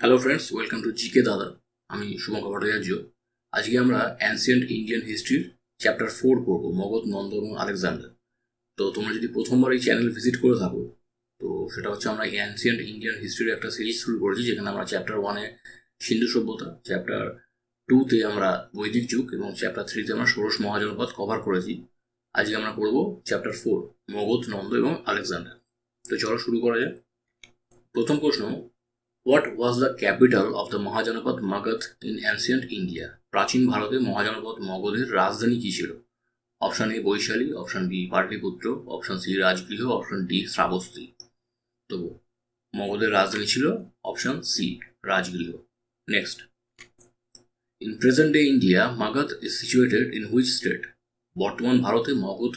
Hello friends welcome to GK Dada আমি শুভঙ্কর ভট্টাচার্য। আজকে আমরা অ্যান্সিয়েন্ট ইন্ডিয়ান হিস্ট্রির চ্যাপ্টার ফোর পড়ব, মগধ নন্দ এবং আলেকজান্ডার। তো তোমরা যদি প্রথমবার এই চ্যানেল ভিজিট করে থাকো, তো সেটা হচ্ছে আমরা অ্যান্সিয়েন্ট ইন্ডিয়ান হিস্ট্রির একটা সিরিজ শুরু করেছি, যেখানে আমরা চ্যাপ্টার ওয়ানে সিন্ধু সভ্যতা চ্যাপ্টার টুতে আমরা বৈদিক যুগ এবং চ্যাপ্টার থ্রিতে আমরা ষোড়শ মহাজনপদ কভার করেছি। আজকে আমরা পড়ব চ্যাপ্টার ফোর মগধ, নন্দ এবং আলেকজান্ডার। তো চলো শুরু করা যাক। প্রথম প্রশ্ন what was the capital of the Mahajanapada Magadha in ancient India প্রাচীন ভারতে মহাজনপদ মগধের রাজধানী কী ছিল? Option A Vaishali option B Pataliputra option C Rajgriha option D Shravasti. তো মগধের রাজধানী ছিল option C Rajgriha. Next in present day India Magadha is situated in which state বর্তমান ভারতে মগধ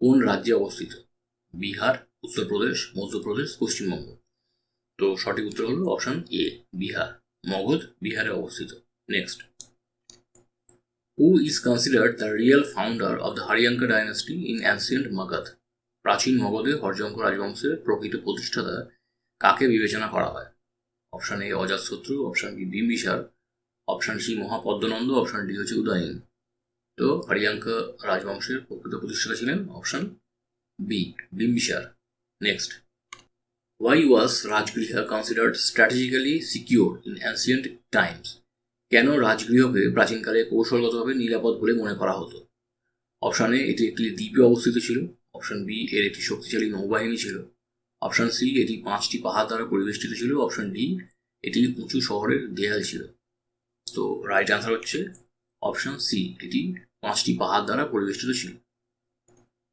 কোন রাজ্যে অবস্থিত? বিহার, উত্তরপ্রদেশ, মধ্যপ্রদেশ, পশ্চিমবঙ্গ। তো সঠিক উত্তর হলো অপশন এ বিহার। মগধ, বিহারে অবস্থিত। Next who is considered the real founder of the Haryanka dynasty in ancient Magadha প্রাচীন মগধে হরজঙ্ক রাজবংশের প্রকৃত প্রতিষ্ঠাতা কাকে বিবেচনা করা হয়? Option A Ajatashatru option B Bimbisara. Option C Mahapadmananda. Option D হচ্ছে উদয়ন। তো হরিয়াঙ্কা রাজবংশের প্রকৃত প্রতিষ্ঠাতা ছিলেন option B Bimbisara. Next Why was Rajgriha considered strategically secure in ancient times? কেন রাজগৃহকে প্রাচীনকালে কৌশলগতভাবে নিরাপদ বলে মনে করা হতো? অপশন এ এটি একটি দ্বীপে অবস্থিত ছিল। অপশন বি এর একটি শক্তিশালী নৌবাহিনী ছিল। অপশন সি এটি পাঁচটি পাহাড় দ্বারা পরিবেষ্টিত ছিল। অপশন ডি এটি উঁচু শহরের দেয়াল ছিল। তো রাইট আনসার হচ্ছে অপশন সি এটি পাঁচটি পাহাড় দ্বারা পরিবেষ্টিত ছিল।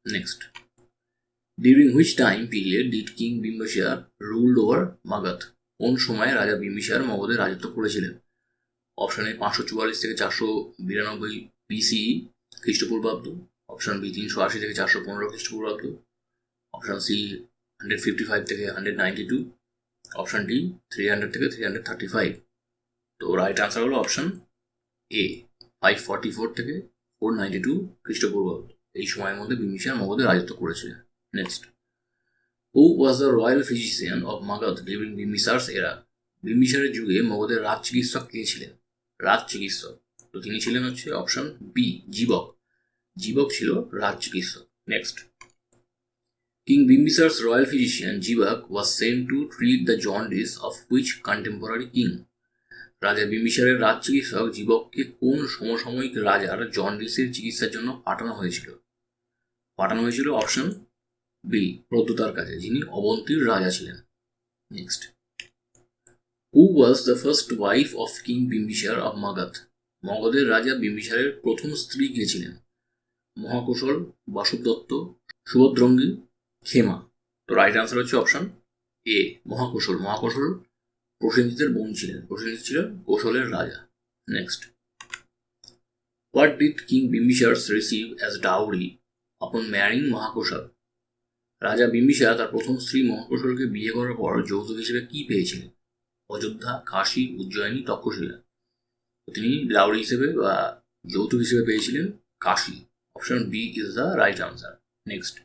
Next during which time period did king Bimbisara ruled over Magadha কোন সময়ে রাজা বিম্বিসার মগধে রাজত্ব করেছিলেন? অপশন পাঁচশো চুয়াল্লিশ থেকে চারশো বিরানব্বই বিসিই খ্রিস্টপূর্বাব্দ। অপশন বি তিনশো আশি থেকে চারশো পনেরো খ্রিস্টপূর্বাব্দ। Option C hundred fifty five থেকে hundred ninety two option D three hundred থেকে থ্রি হান্ড্রেড থার্টি ফাইভ তো রাইট আনসার হলো option A five forty four থেকে ফোর নাইনটি টু খ্রিস্টপূর্বাব্দ। এই সময়ের মধ্যে বিম্বিসার মগধে রাজত্ব করেছিলেন। Next. Who was the royal physician of Magad during Bimbisar's era? বিম্বিসারের যুগে মগধের রাজ চিকিৎসক কে ছিলেন? রাজ চিকিৎসক। তো তিনি ছিলেন হচ্ছে অপশন বি জীবক। জীবক ছিল রাজ চিকিৎসক। Next king Bimbisara's royal physician Jivaka was sent to treat the jaundice of which contemporary king রাজা বিম্বিসারের রাজ চিকিৎসক জীবককে কোন সমসাময়িক রাজার জন্ডিসের চিকিৎসার জন্য পাঠানো হয়েছিল? পাঠানো হয়েছিল অপশন বি, প্রদ্যুতার কাছে, যিনি অবন্তীর রাজা ছিলেন। Next who was the first wife of king Bimbisara of Magadha মগধের রাজা বিম্বিসারের প্রথম স্ত্রী কে ছিলেন? মহাকুশল বাসুদত্ত সুভদ্রঙ্গী খেমা তো রাইট আনসার হচ্ছে অপশন এ মহাকুশল। মহাকুশল প্রসেনজিতের বোন ছিলেন। প্রসেনজিৎ ছিলেন কৌশলের রাজা। Next what did king Bimbisara's receive as dowry upon marrying Mahakoshala? রাজা বিম্বিসা তার প্রথম স্ত্রী মহাকুশলকে বিয়ে করার পর যৌতুক হিসেবে কি পেয়েছিলেন? অযোধ্যা, কাশী, উজ্জয়িনী, তক্ষশিলা। তিনি লাউড়ি হিসেবে বা যৌতুক হিসেবে পেয়েছিলেন Kashi. Option B is the right answer next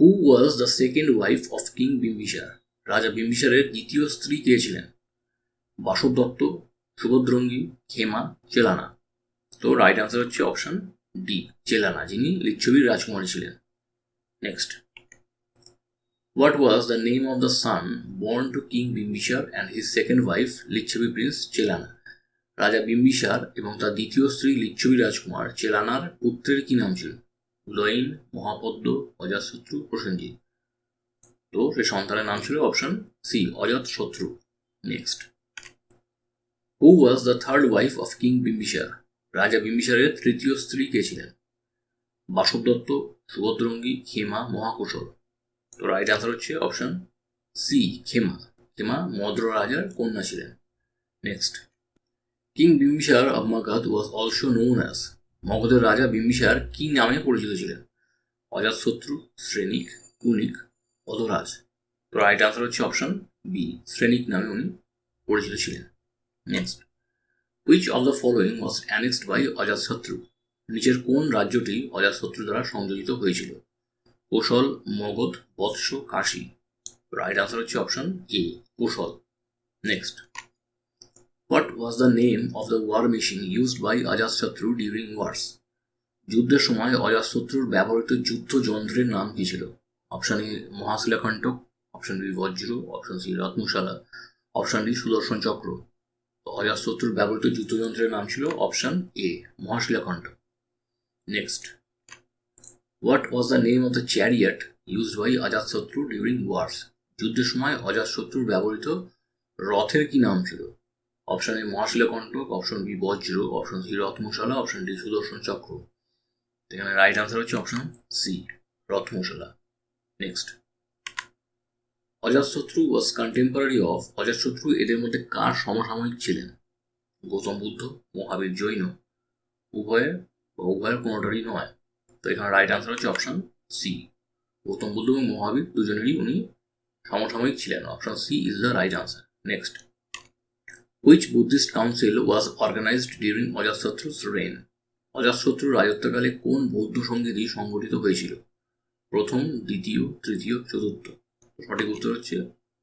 who was the second wife of king Bimbisara রাজা বিম্বিসারের দ্বিতীয় স্ত্রী কে ছিলেন? বাসব দত্ত সুভদ্রঙ্গী খেমা চেলানা। তো রাইট আনসার হচ্ছে অপশন ডি চেলানা। যিনি লিচ্ছবির রাজকুমারী ছিলেন। Next. What was the name of the son born to King Bimbishar and his second wife, Lichchhavi prince Chellana রাজা বিম্বিসার এবং তার দ্বিতীয় স্ত্রী লিচ্ছবি রাজকুমার চেলানার পুত্রের কি নাম ছিল? উদয়ন মহাপদ্ম অজাতশত্রু প্রসেনজিৎ তো সে সন্তানের নাম ছিল option C Ajatashatru next who was the third wife of king Bimbisara রাজা বিম্বিসারের তৃতীয় স্ত্রী কে ছিলেন? বাসব দত্ত, সুভদ্রঙ্গী, খেমা, মহাকুশল। তো রাইট আনসার হচ্ছে অপশন সি খেমা। খেমা মদ্র রাজার কন্যা ছিলেন। Next king Bimbisara of was also known as মগধের রাজা বিম্বিসার কি নামে পরিচিত ছিলেন? অজাতশত্রু শ্রেণিক, কুনিক, অধরাজ। তো রাইট আনসার হচ্ছে অপশন বি শ্রেণিক নামে উনি পরিচিত ছিলেন। Next which of the following was annexed by Ajatashatru নিচের কোন রাজ্যটি অজাতশত্রু দ্বারা সংযোজিত হয়েছিল? কৌশল, মগধ, বৎস, কাশী। রাইট আনসার হচ্ছে option A Kosala. Next What was the name of the war machine used by Ajatashatru during wars যুদ্ধের সময় অজাতশত্রুর ব্যবহৃত যুদ্ধ যন্ত্রের নাম কি ছিল? Option A Mahashilakantaka option B Vajra. Option C Ratnashala. Option D Sudarshan Chakra. অজাতশত্রুর ব্যবহৃত যুদ্ধযন্ত্রের নাম ছিল option A Mahashilakantaka next what was the name of the chariot used by Ajatashatru during wars যুদ্ধের সময় অজাতশত্রুর ব্যবহৃত রথের কি নাম ছিল? Option A Mahashilakantaka option B Vajra. Option C Rathamusala. Option D Sudarshan Chakra. এখানে রাইট আনসার হচ্ছে option C Rathamusala. Next Ajatashatru was contemporary of Ajatashatru এদের মধ্যে কার সমসাময়িক ছিলেন? গৌতম বুদ্ধ, মহাবীর জৈন। উভয়ের উভয়ের কোনোটারই নয়। তো এখানে রাইট আনসার হচ্ছে অপশন সি গৌতম বুদ্ধ এবং মহাবীর দুজনেরই উনি সমসাময়িক ছিলেন। Option C is the right answer next which Buddhist council was organized during Ajatashatru's reign অজাতশত্রুর রাজত্বকালে কোন বৌদ্ধ সঙ্গীতই সংগঠিত হয়েছিল? প্রথম, দ্বিতীয়, তৃতীয়, চতুর্থ। সঠিক উত্তর হচ্ছে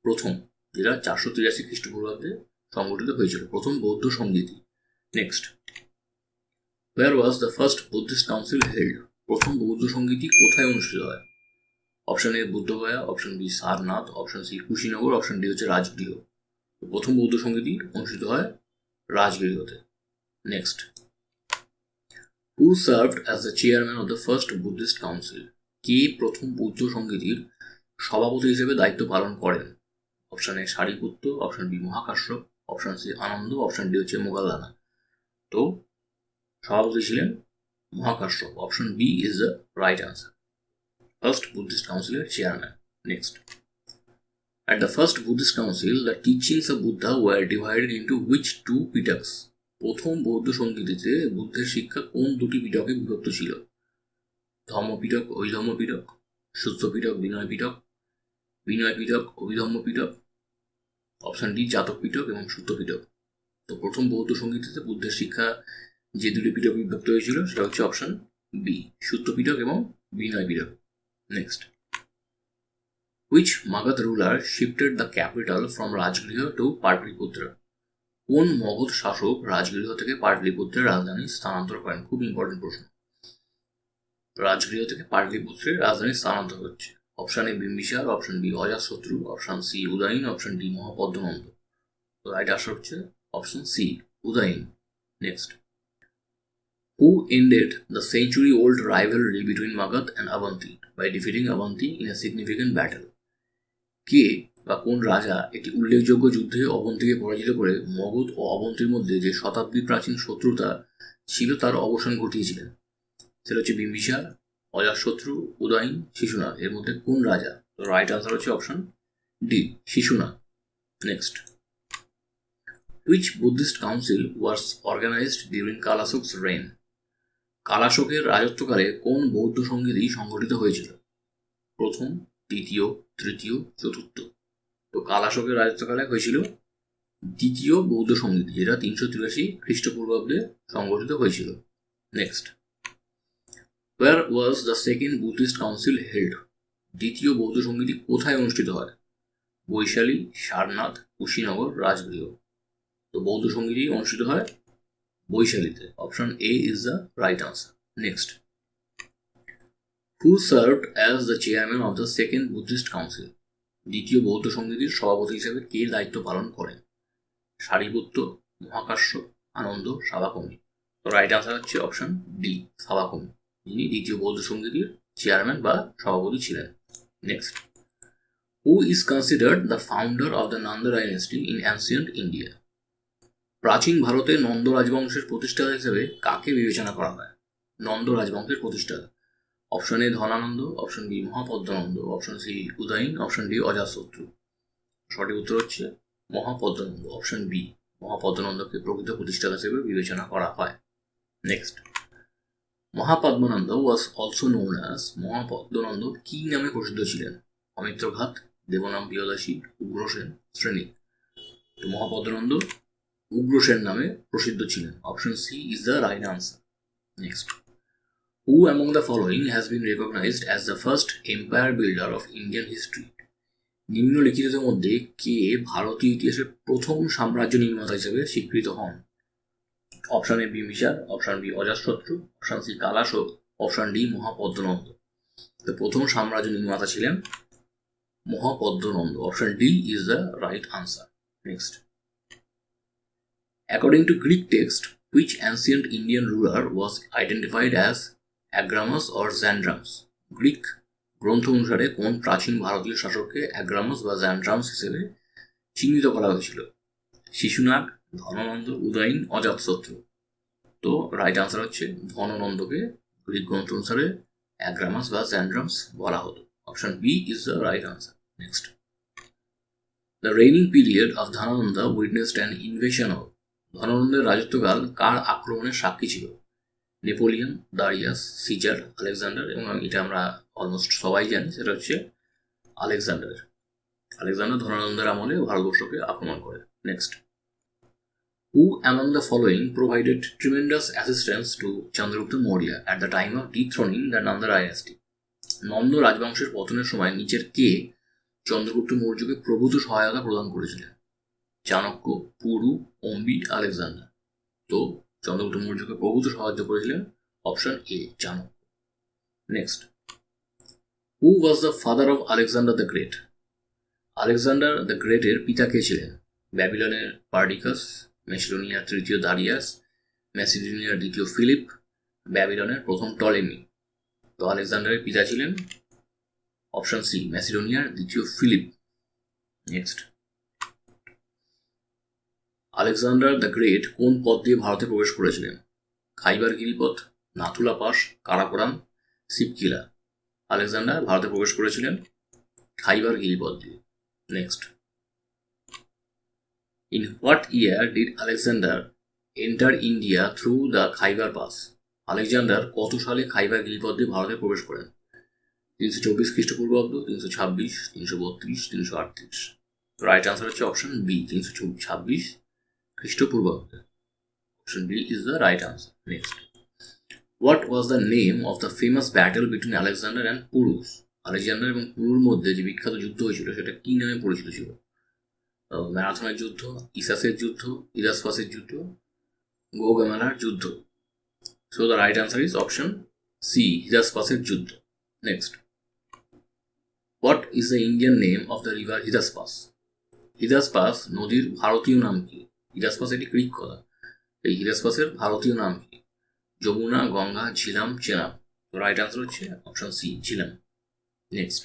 প্রথম, যেটা চারশো তিরাশি খ্রিস্টপূর্বাব্দে সংগঠিত হয়েছিল। প্রথম বৌদ্ধ সঙ্গীতই। Next where was the first Buddhist council held প্রথম বৌদ্ধ সঙ্গীতই কোথায় অনুষ্ঠিত হয়? Option A Bodhgaya option B Sarnath option C Kushinagar option D হচ্ছে রাজগৃহ। প্রথম বৌদ্ধ সঙ্গীতই অনুষ্ঠিত হয় রাজগৃহতে। Next who served as the chairman of the first Buddhist council কে প্রথম বৌদ্ধ সঙ্গীতির সভাপতি হিসেবে দায়িত্ব পালন করেন? Option A Sariputra option B Mahakashyapa option C Ananda option D হচ্ছে মোগাল্লানা তো সভাপতি ছিলেন Mahakashyapa option B is the right answer first Buddhist কাউন্সিলের chairman next At the first Buddhist council, the teachings of Buddha were divided into which two pitaks? প্রথম বৌদ্ধ সঙ্গীতিতে বুদ্ধের শিক্ষা কোন দুটি পিটকে বিভক্ত ছিল? ধর্মপিটক অভিধর্ম পিটক সূত্র পিটক বিনয় পিটক বিনয় পিটক অভিধর্ম পিটক অপশন ডি জাতক পিটক এবং সূত্র পিটক তো প্রথম বৌদ্ধ সঙ্গীতিতে বুদ্ধের শিক্ষা যে দুটি পিটক বিভক্ত হয়েছিল, সেটা হচ্ছে অপশন বি সূত্র পিটক এবং Vinaya Pitaka next which Magadha ruler shifted the capital from Rajgriha to Pataliputra? কোন মগধ শাসক রাজগৃহ থেকে পাটলিপুত্রের রাজধানী স্থানান্তর করেন? খুব ইম্পর্টেন্ট প্রশ্ন। রাজগৃহ থেকে পাটলিপুত্রের রাজধানী স্থানান্তর হচ্ছে। Option A Bimbisara option B Ajatashatru option C Udayin option D Mahapadmananda right answer হচ্ছে option C Udayin. Next who ended the century old rivalry between Magadh and Avanti by defeating Avanti in a significant battle? কে বা কোন রাজা একটি উল্লেখযোগ্য যুদ্ধে অবন্তীকে পরাজিত করে মগধ ও অবন্তীর মধ্যে যে শতাব্দী প্রাচীন শত্রুতা ছিল তার অবসান ঘটিয়েছিলেন? সেটা হচ্ছে বিম্বিসার অজাশত্রু উদয়ন, শিশুনাথ। এর মধ্যে কোন রাজা? রাইট আনসার হচ্ছে option D Shishunaga. Next which Buddhist council was organized during Kalashoka's reign কালাশোকের রাজত্বকালে কোন বৌদ্ধ সঙ্গীতই সংগঠিত হয়েছিল? প্রথম, দ্বিতীয়, তৃতীয়, চতুর্থ। তো কালাশোকের রাজত্বকালে হয়েছিল দ্বিতীয় বৌদ্ধ সংগীত, যেটা তিনশো তিরাশি খ্রিস্টপূর্বাব্দে সংগঠিত হয়েছিল। Next where was the second Buddhist council held দ্বিতীয় বৌদ্ধ সঙ্গীতই কোথায় অনুষ্ঠিত হয়? বৈশালী, সারনাথ, কুশীনগর, রাজগৃহ। তো বৌদ্ধ সঙ্গীতই অনুষ্ঠিত হয় বৈশালীতে। Option A is the right answer next who served as the chairman of the second Buddhist council দ্বিতীয় বৌদ্ধ সঙ্গীতির সভাপতি হিসেবে কে দায়িত্ব পালন করেন? সারিপুত্র মহাকাশ্য, আনন্দ, সাবাকমি। তো রাইট আনসার হচ্ছে অপশন ডি সাবাকমি। যিনি দ্বিতীয় বৌদ্ধ সঙ্গীতির চেয়ারম্যান বা সভাপতি ছিলেন। Next who is considered the founder of the Nanda dynasty in ancient India প্রাচীন ভারতে নন্দ রাজবংশের প্রতিষ্ঠাতা হিসেবে কাকে বিবেচনা করা হয়? নন্দ রাজবংশের প্রতিষ্ঠাতা। Option A Dhanananda option B Mahapadmananda option C Udayin option D Ajatashatru. সঠিক উত্তর হচ্ছে মহাপদ্মানন্দ অপশন বি মহাপদ্মানন্দকে প্রকৃত প্রতিষ্ঠাতা হিসেবে বিবেচনা করা হয়। Next Mahapadmananda was also known as Mahapadmananda কি নামে প্রসিদ্ধ ছিলেন? অমিত্রঘাত, দেবনাম প্রিয়দাসী উগ্রসেন শ্রেণি। তো মহাপদ্মানন্দ উগ্রসেন নামে প্রসিদ্ধ ছিলেন। Option C is the right answer next Who among the following has been recognized as the first empire builder of Indian history? নিম্নলিখিতদের মধ্যে কে ভারতীয় ইতিহাসের প্রথম সাম্রাজ্য নির্মাতা হিসেবে স্বীকৃত হন? Option A Bimbisara option B Ajatashatru. Option C Kalashoka. Option D Mahapadmananda. তো প্রথম সাম্রাজ্য নির্মাতা ছিলেন Mahapadmananda. Option D is the right answer next According to Greek text, which ancient Indian ruler was identified as Agramus or Xandrams? Greek গ্রন্থ অনুসারে কোন প্রাচীন ভারতীয় শাসককে অ্যাগ্রামাস বা জ্যান্ড্রামস হিসেবে চিহ্নিত করা হয়েছিল? শিশুনাগ ধননন্দ উদয়ন অজাতশত্রু তো রাইট আনসার হচ্ছে ধননন্দকে গ্রিক গ্রন্থ অনুসারে অ্যাগ্রামাস বা জ্যান্ড্রামস বলা হতো। Option B is the right answer next the reigning period of Dhanananda witnessed an invasion of ধনানন্দের রাজত্বকাল কার আক্রমণের সাক্ষী ছিল? নেপোলিয়ন, দারিয়াস, সিজার, আলেকজান্ডার এবং এটা আমরা অলমোস্ট সবাই জানি, সেটা হচ্ছে আলেকজান্ডার। আলেকজান্ডার ধনানন্দের আমলে ভারতবর্ষকে আক্রমণ করে। Next who among the following provided tremendous assistance to Chandragupta Maurya at the time of dethroning the Nanda dynasty Nanda রাজবংশের পতনের সময় নিচের কে চন্দ্রগুপ্ত মৌর্যকে প্রভূত সহায়তা প্রদান করেছিলেন? চাণক্য, পুরু, অম্বি, আলেকজান্ডার। তো চন্দ্রগুপ্ত মৌর্যকে প্রভূত সাহায্য করেছিলেন option A, Chanakya. Next who was the father of Alexander the great Alexander the গ্রেটের পিতা কে ছিলেন? ব্যাবিলনের পার্ডিকাস, মেসিডোনিয়ার তৃতীয় দারিয়াস, মেসিডোনিয়ার দ্বিতীয় ফিলিপ, ব্যাবিলনের প্রথম টলেমি। তো আলেকজান্ডারের পিতা ছিলেন অপশন সি ম্যাসিডোনিয়ার দ্বিতীয় Philip. Next Alexander the great কোন পথ দিয়ে ভারতে প্রবেশ করেছিলেন? খাইবার গিরিপথ নাথুলা পাস কারাকোরাম, সিপকিলা। আলেকজান্ডার ভারতে প্রবেশ করেছিলেন খাইবার গিরিপথ দিয়ে। Next in what year did Alexander enter India through the Khyber pass Alexander কত সালে খাইবার গিরিপথ দিয়ে ভারতে প্রবেশ করেন? তিনশো চব্বিশ খ্রিস্টপূর্বাব্দ তিনশো ছাব্বিশ, তিনশো বত্রিশ, তিনশো আটত্রিশ। রাইট আনসার হচ্ছে অপশন বি তিনশো ছাব্বিশ খ্রিস্টপূর্বাব্দে option B is the right answer next what was the name of the famous battle between Alexander and Porus Alexander এবং পুরুর মধ্যে যে বিখ্যাত যুদ্ধ হয়েছিল, সেটা কি নামে পরিচিত ছিল? ম্যারাথনের যুদ্ধ, ইসাসের যুদ্ধ, ইরাসপাসের যুদ্ধ, গোগামেলার যুদ্ধ। So the right answer is option C হিরাসপাসের যুদ্ধ। Next what is the Indian name of the river Hydaspes Hydaspes নদীর ভারতীয় নাম কি? হিরাসপাস এটি গ্রিক কথা। এই হিরাসপাসের ভারতীয় নাম কি? যমুনা, গঙ্গা, ঝিলাম, চেনাব। রাইট আনসার হচ্ছে option C Jhelum. Next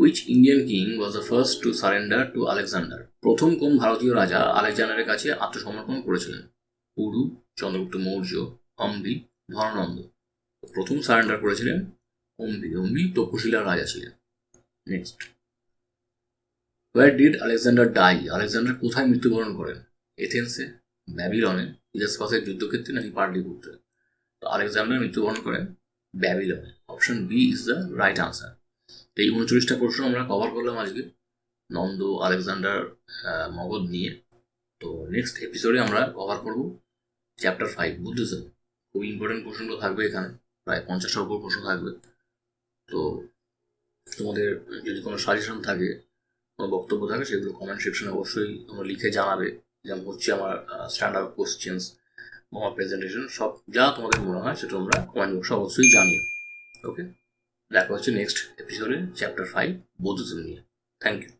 which Indian king was the first to surrender to Alexander প্রথম কোন ভারতীয় রাজা আলেকজান্ডারের কাছে আত্মসমর্পণ করেছিলেন? পুরু চন্দ্রগুপ্ত মৌর্য, অম্বি ধনানন্দ প্রথম সারেন্ডার করেছিলেন অম্বি। অম্বি তক্ষশিলার রাজা ছিলেন। Next where did Alexander die Alexander কোথায় মৃত্যুবরণ করেন? এথেন্সে ব্যাবিলনে ইরাসপাসের যুদ্ধক্ষেত্রে নাকি পাটলিপুত্রে তো আলেকজান্ডার মৃত্যুবরণ করেন ব্যাবিলনে option B is the right answer তো এই উনচল্লিশটা প্রশ্ন আমরা কভার করলাম আজকে। নন্দ আলেকজান্ডার মগধ নিয়ে। তো নেক্সট এপিসোডে আমরা কভার করব চ্যাপ্টার ফাইভ বুদ্ধিজম খুব ইম্পর্টেন্ট প্রশ্নগুলো থাকবে এখানে। প্রায় পঞ্চাশটার উপর প্রশ্ন থাকবে। তো তোমাদের যদি কোনো সাজেশন থাকে কোনো বক্তব্য থাকে, সেগুলো কমেন্ট সেকশনে অবশ্যই তোমরা লিখে জানাবে। যেমন হচ্ছে আমার স্ট্যান্ড আপ কোশ্চেন্স আমার প্রেজেন্টেশন সব যা তোমাদের মনে হয় সেটা তোমরা কমেন্ট বক্সে অবশ্যই জানিও। ওকে দেখা হচ্ছে নেক্সট এপিসোডে চ্যাপ্টার ফাইভ বৌদ্ধ নিয়ে। Thank you